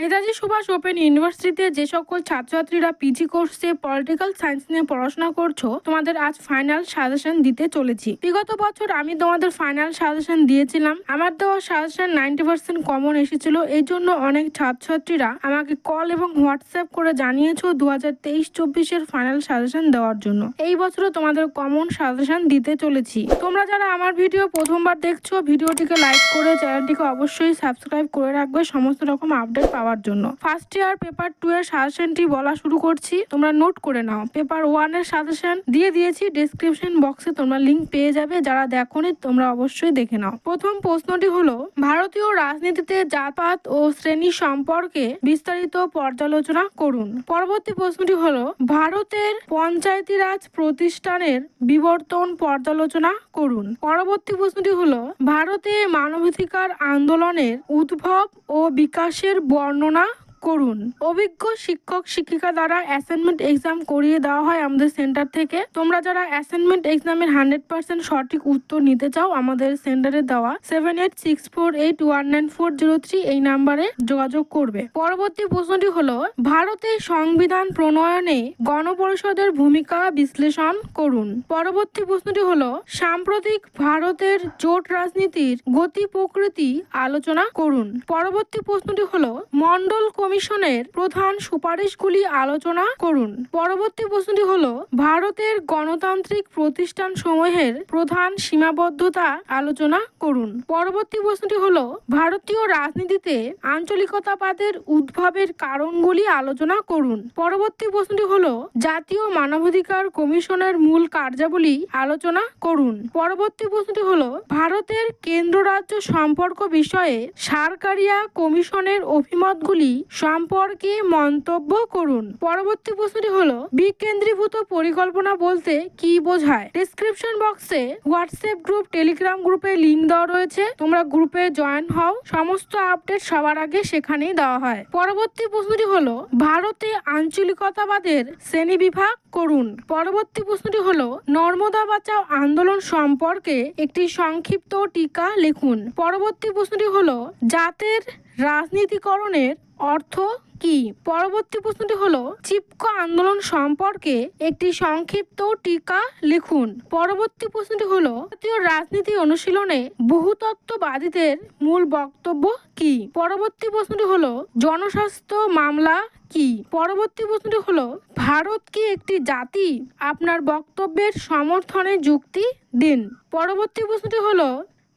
Netaji Subhash open ইউনিভার্সিটিতে যে সকল ছাত্রছাত্রীরা পিজি কোর্সে পলিটিক্যাল সায়েন্স নিয়ে পড়াশোনা করছ, তোমাদের আজ ফাইনাল সাজেশন দিতে চলেছি। বিগত বছর আমি তোমাদের ফাইনাল সাজেশন দিয়েছিলাম। আমার দেওয়া সাজেশন নাইনটি পার্সেন্ট কমন এসেছিল। এই জন্য অনেক ছাত্রছাত্রীরা আমাকে কল এবং হোয়াটসঅ্যাপ করে জানিয়েছো দু হাজার তেইশ চব্বিশের ফাইনাল সাজেশন দেওয়ার জন্য। এই বছরও তোমাদের কমন সাজেশন দিতে চলেছি। তোমরা যারা আমার ভিডিও প্রথমবার দেখছ, ভিডিওটিকে লাইক করে চ্যানেলটিকে অবশ্যই সাবস্ক্রাইব করে রাখবে। সমস্ত রকম আপডেট পাওয়ার জন্য। ফার্স্ট ইয়ার পেপার টু এর সাজেশনটি বলা শুরু করছি। তোমরা নোট করে নাও। পেপার ওয়ানের সাজেশন দিয়ে দিয়েছি। ডেসক্রিপশন বক্সে তোমরা লিংক পেয়ে যাবে। যারা দেখোনি, তোমরা অবশ্যই দেখে নাও। প্রথম প্রশ্নটি হলো, ভারতীয় রাজনীতিতে জাতপাত ও শ্রেণি সম্পর্কে বিস্তারিত পর্যালোচনা করুন। পরবর্তী প্রশ্নটি হলো, ভারতের পঞ্চায়েতি রাজ প্রতিষ্ঠানের বিবর্তন পর্যালোচনা করুন। পরবর্তী প্রশ্নটি হলো, ভারতে মানবাধিকার আন্দোলনের উদ্ভব ও বিকাশের বর্ণনা করুন। অভিজ্ঞ শিক্ষক, শিক্ষিকা দ্বারা অ্যাসাইনমেন্ট এক্সাম করিয়ে দেওয়া হয় আমাদের সেন্টার থেকে। তোমরা যারা অ্যাসাইনমেন্ট এক্সামের হান্ড্রেড পার্সেন্ট সঠিক উত্তর নিতে চাও, আমাদের সেন্টারে দেওয়া seven eight six four eight one nine four zero three এই নাম্বারে যোগাযোগ করবে। পরবর্তী প্রশ্নটি হলো, ভারতের সংবিধান প্রণয়নে গণপরিষদের ভূমিকা বিশ্লেষণ করুন। পরবর্তী প্রশ্নটি হলো, সাম্প্রতিক ভারতের জোট রাজনীতির গতি প্রকৃতি আলোচনা করুন। পরবর্তী প্রশ্নটি হলো মন্ডল কমিশনের প্রধান সুপারিশগুলি আলোচনা করুন। পরবর্তী প্রশ্নটি হলো, ভারতের গণতান্ত্রিক প্রতিষ্ঠান সমূহের প্রধান সীমাবদ্ধতা আলোচনা করুন। পরবর্তী প্রশ্নটি হল, ভারতীয় রাজনীতিতে আঞ্চলিকতাবাদের উদ্ভবের কারণগুলি আলোচনা করুন। পরবর্তী প্রশ্নটি হল, জাতীয় মানবাধিকার কমিশনের মূল কার্যাবলী আলোচনা করুন। পরবর্তী প্রশ্নটি হল, ভারতের কেন্দ্র রাজ্য সম্পর্ক বিষয়ে সারকারিয়া কমিশনের অভিমতগুলি সম্পর্কে মন্তব্য করুন। পরবর্তী প্রশ্নটি হলো, বিকেন্দ্রীভূত পরিকল্পনা বলতে কি বোঝায়? ডিসক্রিপশন বক্সে হোয়াটসঅ্যাপ গ্রুপ টেলিগ্রাম গ্রুপে লিঙ্ক দেওয়া রয়েছে। তোমরা গ্রুপে জয়েন হও। সমস্ত আপডেট সবার আগে সেখানেই দেওয়া হয়। পরবর্তী প্রশ্নটি হলো, ভারতে আঞ্চলিকতাবাদের শ্রেণি বিভাগ করুন। পরবর্তী প্রশ্নটি হলো, নর্মদা বাঁচাও আন্দোলন সম্পর্কে একটি সংক্ষিপ্ত টিকা লিখুন। পরবর্তী প্রশ্নটি হলো, জাতের রাজনীতিকরণের অর্থ কি? পরবর্তী প্রশ্নটি হলো, চিপকো আন্দোলন সম্পর্কে একটি সংক্ষিপ্ত টিকা লিখুন। পরবর্তী প্রশ্নটি হলো ভারতীয় রাজনীতি অনুশীলনে বহুতত্ত্ববাদীদের মূল বক্তব্য কি? পরবর্তী প্রশ্নটি হলো, জনস্বাস্থ্য মামলা কি? পরবর্তী প্রশ্নটি হলো, ভারত কি একটি জাতি? আপনার বক্তব্যের সমর্থনে যুক্তি দিন। পরবর্তী প্রশ্নটি হলো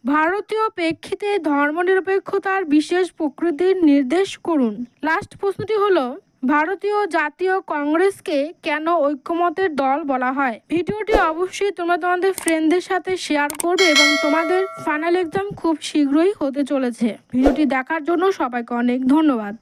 ভারতীয় প্রেক্ষিতে ধর্মনিরপেক্ষতার বিশেষ প্রকৃতির নির্দেশ করুন। লাস্ট প্রশ্নটি হলো, ভারতীয় জাতীয় কংগ্রেসকে কেন ঐক্যমতের দল বলা হয়? ভিডিওটি অবশ্যই তোমরা তোমাদের ফ্রেন্ডদের সাথে শেয়ার করবে এবং তোমাদের ফাইনাল এক্সাম খুব শীঘ্রই হতে চলেছে। ভিডিওটি দেখার জন্য সবাইকে অনেক ধন্যবাদ।